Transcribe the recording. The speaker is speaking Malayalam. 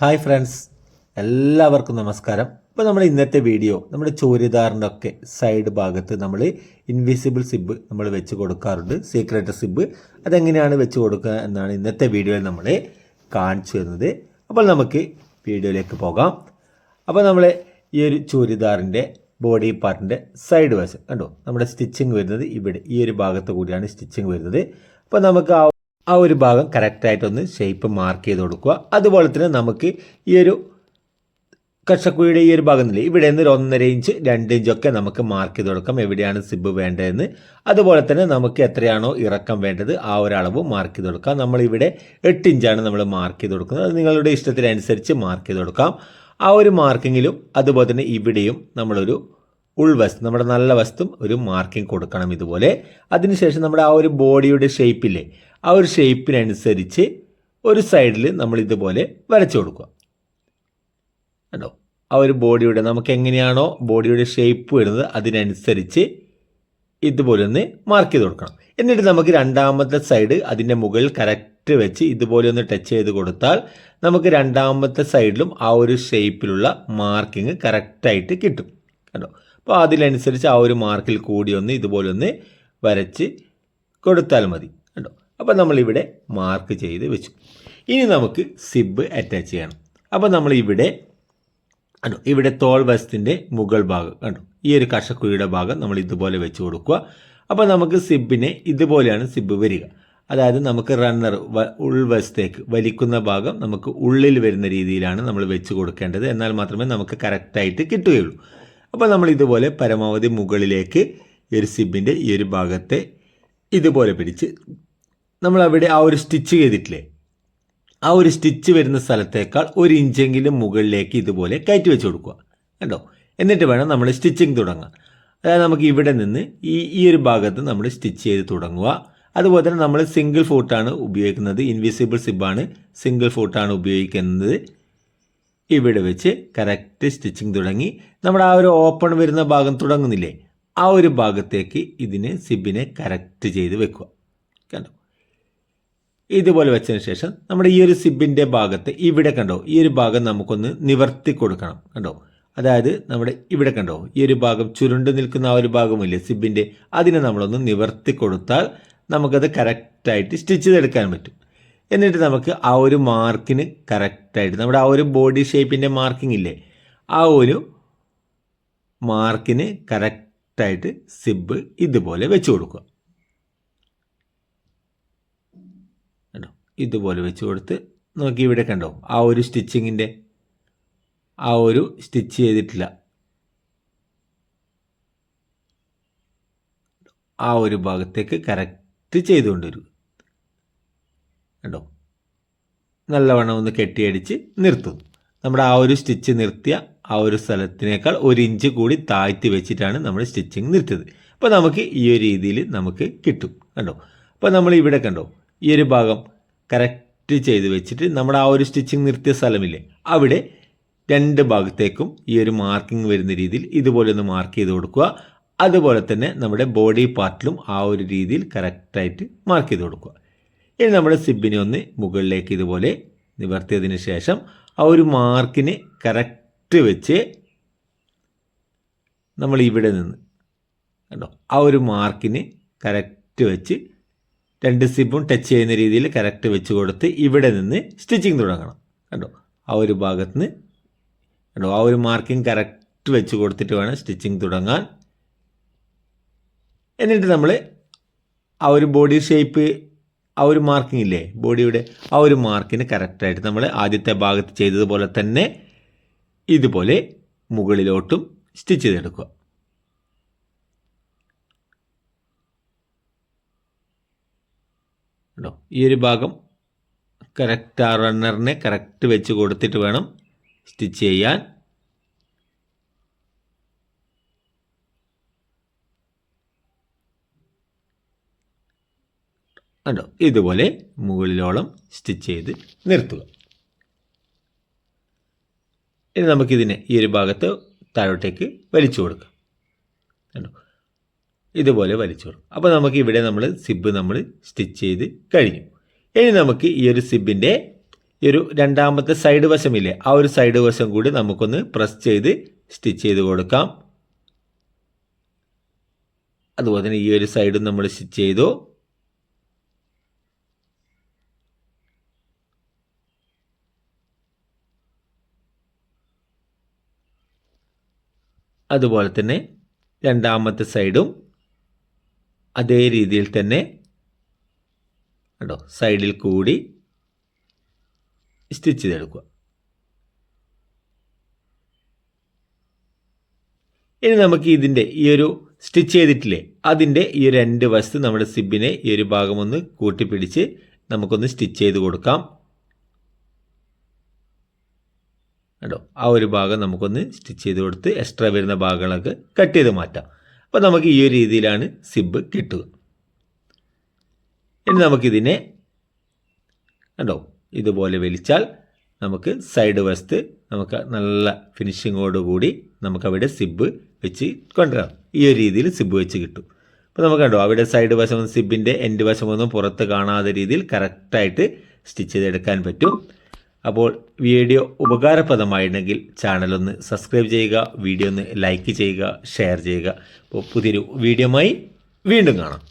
Hi friends. എല്ലാവർക്കും നമസ്കാരം. ഇപ്പോൾ നമ്മുടെ ഇന്നത്തെ വീഡിയോ നമ്മുടെ ചോരിദാറിന്റെ ഒക്കെ സൈഡ് ഭാഗത്ത് നമ്മൾ ഇൻവിസിബിൾ സിബ് നമ്മൾ വെച്ച് കൊടുക്കാറുണ്ട്. സീക്രട്ട് സിബ് അതെങ്ങനെയാണ് വെച്ച് കൊടുക്കുക എന്നാണ് ഇന്നത്തെ വീഡിയോയിൽ നമ്മൾ കാണിച്ചു തരുന്നത്. അപ്പോൾ നമുക്ക് വീഡിയോയിലേക്ക് പോകാം. അപ്പോൾ നമ്മൾ ഈ ഒരു ചൂരിദാറിന്റെ ബോഡി പാർട്ടിന്റെ സൈഡ് വശം. കണ്ടോ? നമ്മുടെ സ്റ്റിച്ചിങ് വരുന്നത് ഇവിടെ ഈ ഒരു ഭാഗത്ത് കൂടിയാണ് സ്റ്റിച്ചിങ് വരുന്നത്. അപ്പോൾ നമുക്ക് ആ ആ ഒരു ഭാഗം കറക്റ്റായിട്ടൊന്ന് ഷേപ്പ് മാർക്ക് ചെയ്ത് കൊടുക്കുക. അതുപോലെ തന്നെ നമുക്ക് ഈ ഒരു കഷക്കുഴിയുടെ ഈ ഒരു ഭാഗം ഇല്ലേ ഇവിടെ നിന്ന് ഒരു ഒന്നര ഇഞ്ച് രണ്ട് ഇഞ്ചൊക്കെ നമുക്ക് മാർക്ക് ചെയ്ത് കൊടുക്കാം. എവിടെയാണ് സിബ് വേണ്ടതെന്ന്. അതുപോലെ തന്നെ നമുക്ക് എത്രയാണോ ഇറക്കം വേണ്ടത് ആ ഒരു അളവ് മാർക്ക് ചെയ്ത് കൊടുക്കാം. നമ്മളിവിടെ എട്ട് ഇഞ്ചാണ് നമ്മൾ മാർക്ക് ചെയ്ത് കൊടുക്കുന്നത്. അത് നിങ്ങളുടെ ഇഷ്ടത്തിനനുസരിച്ച് മാർക്ക് ചെയ്ത് കൊടുക്കാം. ആ ഒരു മാർക്കിങ്ങിലും അതുപോലെ തന്നെ ഇവിടെയും നമ്മളൊരു ഉൾവശം നമ്മുടെ നല്ല വസ്തു ഒരു മാർക്കിംഗ് കൊടുക്കണം ഇതുപോലെ. അതിനുശേഷം നമ്മുടെ ആ ഒരു ബോഡിയുടെ ഷേപ്പില്ലേ ആ ഒരു ഷേപ്പിനനുസരിച്ച് ഒരു സൈഡിൽ നമ്മൾ ഇതുപോലെ വരച്ചു കൊടുക്കുക. കേട്ടോ ആ ഒരു ബോഡിയുടെ നമുക്ക് എങ്ങനെയാണോ ബോഡിയുടെ ഷേപ്പ് വരുന്നത് അതിനനുസരിച്ച് ഇതുപോലെ ഒന്ന് മാർക്ക് ചെയ്ത് കൊടുക്കണം. എന്നിട്ട് നമുക്ക് രണ്ടാമത്തെ സൈഡ് അതിന്റെ മുകളിൽ കറക്റ്റ് വെച്ച് ഇതുപോലെ ഒന്ന് ടച്ച് ചെയ്ത് കൊടുത്താൽ നമുക്ക് രണ്ടാമത്തെ സൈഡിലും ആ ഒരു ഷേപ്പിലുള്ള മാർക്കിങ് കറക്റ്റായിട്ട് കിട്ടും. കണ്ടോ? അപ്പോൾ അതിനനുസരിച്ച് ആ ഒരു മാർക്കിൽ കൂടി ഒന്ന് ഇതുപോലെ ഒന്ന് വരച്ച് കൊടുത്താൽ മതി. കേട്ടോ അപ്പോൾ നമ്മളിവിടെ മാർക്ക് ചെയ്ത് വെച്ചു. ഇനി നമുക്ക് സിബ് അറ്റാച്ച് ചെയ്യണം. അപ്പോൾ നമ്മൾ ഇവിടെ കണ്ടോ? ഇവിടെ തോൾ വശത്തിന്റെ മുകൾ ഭാഗം കണ്ടോ? ഈ ഒരു കഷക്കുഴിയുടെ ഭാഗം നമ്മൾ ഇതുപോലെ വെച്ച് കൊടുക്കുക. അപ്പോൾ നമുക്ക് സിബിനെ ഇതുപോലെയാണ് സിബ് വരിക. അതായത് നമുക്ക് റണ്ണർ ഉൾവശത്തേക്ക് വലിക്കുന്ന ഭാഗം നമുക്ക് ഉള്ളിൽ വരുന്ന രീതിയിലാണ് നമ്മൾ വെച്ച് കൊടുക്കേണ്ടത്. എന്നാൽ മാത്രമേ നമുക്ക് കറക്റ്റായിട്ട് കിട്ടുകയുള്ളൂ. അപ്പോൾ നമ്മൾ ഇതുപോലെ പരമാവധി മുകളിലേക്ക് ഈ ഒരു സിബിന്റെ ഈ ഒരു ഭാഗത്തെ ഇതുപോലെ പിടിച്ച് നമ്മൾ അവിടെ ആ ഒരു സ്റ്റിച്ച് ചെയ്തിട്ടില്ലേ? ആ ഒരു സ്റ്റിച്ച് വരുന്ന സ്ഥലത്തേക്കാൾ ഒരു ഇഞ്ചെങ്കിലും മുകളിലേക്ക് ഇതുപോലെ കയറ്റി വെച്ച് കൊടുക്കുക. കണ്ടോ? എന്നിട്ട് വേണം നമ്മൾ സ്റ്റിച്ചിങ് തുടങ്ങാൻ. അതായത് നമുക്ക് ഇവിടെ നിന്ന് ഈ ഈ ഒരു ഭാഗത്ത് നമ്മൾ സ്റ്റിച്ച് ചെയ്ത് തുടങ്ങുക. അതുപോലെ തന്നെ നമ്മൾ സിംഗിൾ ഫോട്ടാണ് ഉപയോഗിക്കുന്നത്. ഇൻവിസിബിൾ സിബാണ് സിംഗിൾ ഫോട്ടാണ് ഉപയോഗിക്കുന്നത്. ഇവിടെ വെച്ച് കറക്റ്റ് സ്റ്റിച്ചിങ് തുടങ്ങി. നമ്മുടെ ആ ഒരു ഓപ്പൺ വരുന്ന ഭാഗം തുടങ്ങുന്നില്ലേ? ആ ഒരു ഭാഗത്തേക്ക് ഇതിന് സിബിനെ കറക്റ്റ് ചെയ്ത് വെക്കുക. കണ്ടോ? ഇതുപോലെ വെച്ചതിന് ശേഷം നമ്മുടെ ഈ ഒരു സിബിന്റെ ഭാഗത്ത് ഇവിടെ കണ്ടോ? ഈ ഒരു ഭാഗം നമുക്കൊന്ന് നിവർത്തി കൊടുക്കണം. കണ്ടോ? അതായത് നമ്മുടെ ഇവിടെ കണ്ടോ? ഈ ഒരു ഭാഗം ചുരുണ്ട് നിൽക്കുന്ന ആ ഒരു ഭാഗമില്ലേ സിബിന്റെ അതിനെ നമ്മളൊന്ന് നിവർത്തി കൊടുത്താൽ നമുക്കത് കറക്റ്റായിട്ട് സ്റ്റിച്ച് ചെയ്തെടുക്കാൻ പറ്റും. എന്നിട്ട് നമുക്ക് ആ ഒരു മാർക്കിന് കറക്റ്റായിട്ട് നമ്മുടെ ആ ഒരു ബോഡി ഷേപ്പിന്റെ മാർക്കിംഗ് ഇല്ലേ ആ ഒരു മാർക്കിന് കറക്റ്റായിട്ട് സിബ് ഇതുപോലെ വെച്ച് കൊടുക്കുക. കേട്ടോ ഇതുപോലെ വെച്ച് കൊടുത്ത് നോക്കി ഇവിടെ കണ്ടോ ആ ഒരു സ്റ്റിച്ചിങ്ങിന്റെ ആ ഒരു സ്റ്റിച്ച് ചെയ്തിട്ടില്ല. ആ ഒരു ഭാഗത്തേക്ക് കറക്റ്റ് ചെയ്തുകൊണ്ട് വരും. കണ്ടോ? നല്ലവണ്ണം ഒന്ന് കെട്ടിയടിച്ച് നിർത്തും. നമ്മുടെ ആ ഒരു സ്റ്റിച്ച് നിർത്തിയ ആ ഒരു സ്ഥലത്തിനേക്കാൾ ഒരു ഇഞ്ച് കൂടി താഴ്ത്തി വെച്ചിട്ടാണ് നമ്മൾ സ്റ്റിച്ചിങ് നിർത്തിയത്. അപ്പോൾ നമുക്ക് ഈ ഒരു രീതിയിൽ നമുക്ക് കിട്ടും. കണ്ടോ? അപ്പോൾ നമ്മൾ ഇവിടെ കണ്ടോ? ഈ ഒരു ഭാഗം കറക്റ്റ് ചെയ്ത് വെച്ചിട്ട് നമ്മുടെ ആ ഒരു സ്റ്റിച്ചിങ് നിർത്തിയ സ്ഥലമില്ലേ? അവിടെ രണ്ട് ഭാഗത്തേക്കും ഈ ഒരു മാർക്കിംഗ് വരുന്ന രീതിയിൽ ഇതുപോലെ ഒന്ന് മാർക്ക് ചെയ്ത് കൊടുക്കുക. അതുപോലെ തന്നെ നമ്മുടെ ബോഡി പാർട്ടിലും ആ ഒരു രീതിയിൽ കറക്റ്റായിട്ട് മാർക്ക് ചെയ്ത് കൊടുക്കുക. ഇനി നമ്മുടെ സിബിനെ ഒന്ന് മുകളിലേക്ക് ഇതുപോലെ നിവർത്തിയതിന് ശേഷം ആ ഒരു മാർക്കിന് കറക്റ്റ് വെച്ച് നമ്മൾ ഇവിടെ നിന്ന് കണ്ടോ? ആ ഒരു മാർക്കിന് കറക്റ്റ് വെച്ച് രണ്ട് സിബും ടച്ച് ചെയ്യുന്ന രീതിയിൽ കറക്റ്റ് വെച്ച് കൊടുത്ത് ഇവിടെ നിന്ന് സ്റ്റിച്ചിങ് തുടങ്ങണം. കണ്ടോ? ആ ഒരു ഭാഗത്ത് നിന്ന് കണ്ടോ? ആ ഒരു മാർക്കിങ് കറക്റ്റ് വെച്ച് കൊടുത്തിട്ട് വേണം സ്റ്റിച്ചിങ് തുടങ്ങാൻ. എന്നിട്ട് നമ്മൾ ആ ഒരു ബോഡി ഷേപ്പ് ആ ഒരു മാർക്കിംഗ് ഇല്ലേ? ബോഡിയുടെ ആ ഒരു മാർക്കിന് കറക്റ്റായിട്ട് നമ്മൾ ആദ്യത്തെ ഭാഗത്ത് ചെയ്തതുപോലെ തന്നെ ഇതുപോലെ മുകളിലോട്ടും സ്റ്റിച്ച് ചെയ്തെടുക്കുക. കേട്ടോ ഈ ഒരു ഭാഗം കറക്റ്റ് ആ റണ്ണറിനെ കറക്റ്റ് വെച്ച് കൊടുത്തിട്ട് വേണം സ്റ്റിച്ച് ചെയ്യാൻ. കണ്ടോ? ഇതുപോലെ മുകളിലോളം സ്റ്റിച്ച് ചെയ്ത് നിർത്തുക. ഇനി നമുക്കിതിനെ ഈ ഒരു ഭാഗത്ത് താഴോട്ടേക്ക് വലിച്ചു കൊടുക്കാം. കണ്ടോ? ഇതുപോലെ വലിച്ചു കൊടുക്കും. അപ്പോൾ നമുക്ക് ഇവിടെ നമ്മൾ സിബ് നമ്മൾ സ്റ്റിച്ച് ചെയ്ത് കഴിഞ്ഞു. ഇനി നമുക്ക് ഈ ഒരു സിബിന്റെ ഈ ഒരു രണ്ടാമത്തെ സൈഡ് വശമില്ലേ ആ ഒരു സൈഡ് വശം കൂടി നമുക്കൊന്ന് പ്രസ് ചെയ്ത് സ്റ്റിച്ച് ചെയ്ത് കൊടുക്കാം. അതുപോലെ തന്നെ ഈ ഒരു സൈഡും നമ്മൾ സ്റ്റിച്ച് ചെയ്തു. അതുപോലെ തന്നെ രണ്ടാമത്തെ സൈഡും അതേ രീതിയിൽ തന്നെ കണ്ടോ സൈഡിൽ കൂടി സ്റ്റിച്ച് ചെയ്തെടുക്കുക. ഇനി നമുക്ക് ഇതിന്റെ ഈ ഒരു സ്റ്റിച്ച് ചെയ്തിട്ടില്ലേ? അതിന്റെ ഈ ഒരു രണ്ട് വശത്ത് നമ്മുടെ സിബിനെ ഈ ഒരു ഭാഗം ഒന്ന് കൂട്ടിപ്പിടിച്ച് നമുക്കൊന്ന് സ്റ്റിച്ച് ചെയ്ത് കൊടുക്കാം. കണ്ടോ? ആ ഒരു ഭാഗം നമുക്കൊന്ന് സ്റ്റിച്ച് ചെയ്ത് കൊടുത്ത് എക്സ്ട്രാ വരുന്ന ഭാഗങ്ങളൊക്കെ കട്ട് ചെയ്ത് മാറ്റാം. അപ്പോൾ നമുക്ക് ഈ ഒരു രീതിയിലാണ് സിബ് കിട്ടുക. ഇനി നമുക്കിതിനെ കണ്ടോ? ഇതുപോലെ വലിച്ചാൽ നമുക്ക് സൈഡ് വശത്ത് നമുക്ക് നല്ല ഫിനിഷിങ്ങോട് കൂടി നമുക്കവിടെ സിബ് വെച്ച് കൊണ്ടുവരാം. ഈ ഒരു രീതിയിൽ സിബ് വെച്ച് കിട്ടും. അപ്പോൾ നമുക്ക് കണ്ടോ? അവിടെ സൈഡ് വശം സിബിന്റെ എൻഡ് വശമൊന്നും പുറത്ത് കാണാതെ രീതിയിൽ കറക്റ്റായിട്ട് സ്റ്റിച്ച് ചെയ്തെടുക്കാൻ പറ്റും. അപ്പോൾ വീഡിയോ ഉപകാരപ്രദമായിരുന്നെങ്കിൽ ചാനലൊന്ന് സബ്സ്ക്രൈബ് ചെയ്യുക വീഡിയോ ഒന്ന് ലൈക്ക് ചെയ്യുക ഷെയർ ചെയ്യുക. അപ്പോൾ പുതിയൊരു വീഡിയോമായി വീണ്ടും കാണാം.